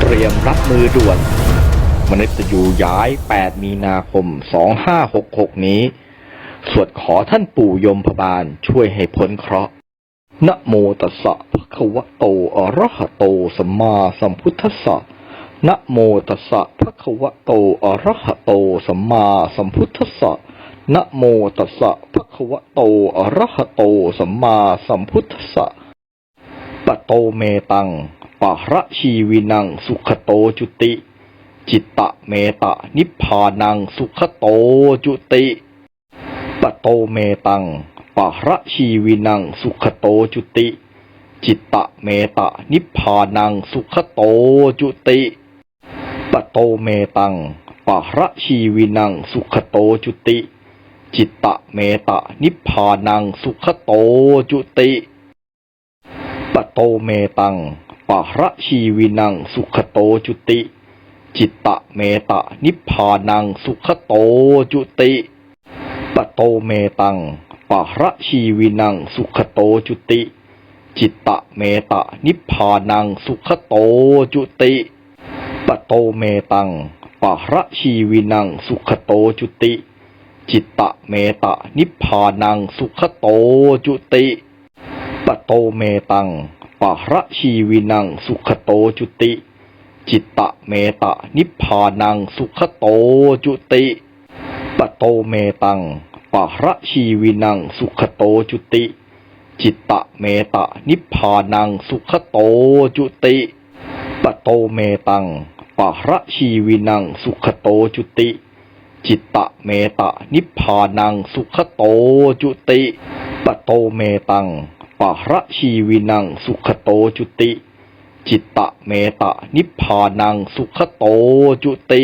เตรียมรับมือด่วนมนุษย์ยูย้าย 8 มีนาคม 2566 นี้ สวดขอท่านปู่ยมพบาลช่วยให้พ้นเคราะห์นะโมตัสสะภะคะวะโตอะระหะโตสัมมาสัมพุทธัสสะนะโมตัสสะภะคะวะโตอะระหะโตสัมมาสัมพุทธัสสะนะโมตัสสะภะคะวะโตอะระหะโตสัมมาสัมพุทธัสสะ ปโตเมตังปะระชีวินังสุขโตจุติ จิตตะเมตะนิพพานังสุขโตจุติปโตเมตังปะระชีวินังสุขโตจุติ จิตตะเมตะนิพพานังสุขโตจุติปโตเมตังปะระชีวินังสุขโตจุติ จิตตะเมตะนิพพานังสุขโตจุติ โตเมตังปะระชีวินังสุขโตจุติ จิตตะเมตะนิพพานังสุขโตจุติปะโตเมตังปะระชีวินังสุขโตจุติ จิตตะเมตะนิพพานังสุขโตจุติปะโตเมตังปะระชีวินังสุขโตจุติ จิตตะเมตะนิพพานังสุขโตจุติปะโตเมตัง ปะระชีวินังสุขโตจุติ จิตตะเมตะนิพพานังสุขโตจุติปะโตเมตังปะระชีวินังสุขโตจุติจิตตะเมตะนิพพานังสุขโตจุติปะโตเมตังปะระชีวินังสุขโตจุติ จิตตะเมตะนิพพานังสุขโตจุติปโตเมตัง ปะระชีวินังสุขโตจุติ จิตตะเมตะนิพพานังสุขโตจุติ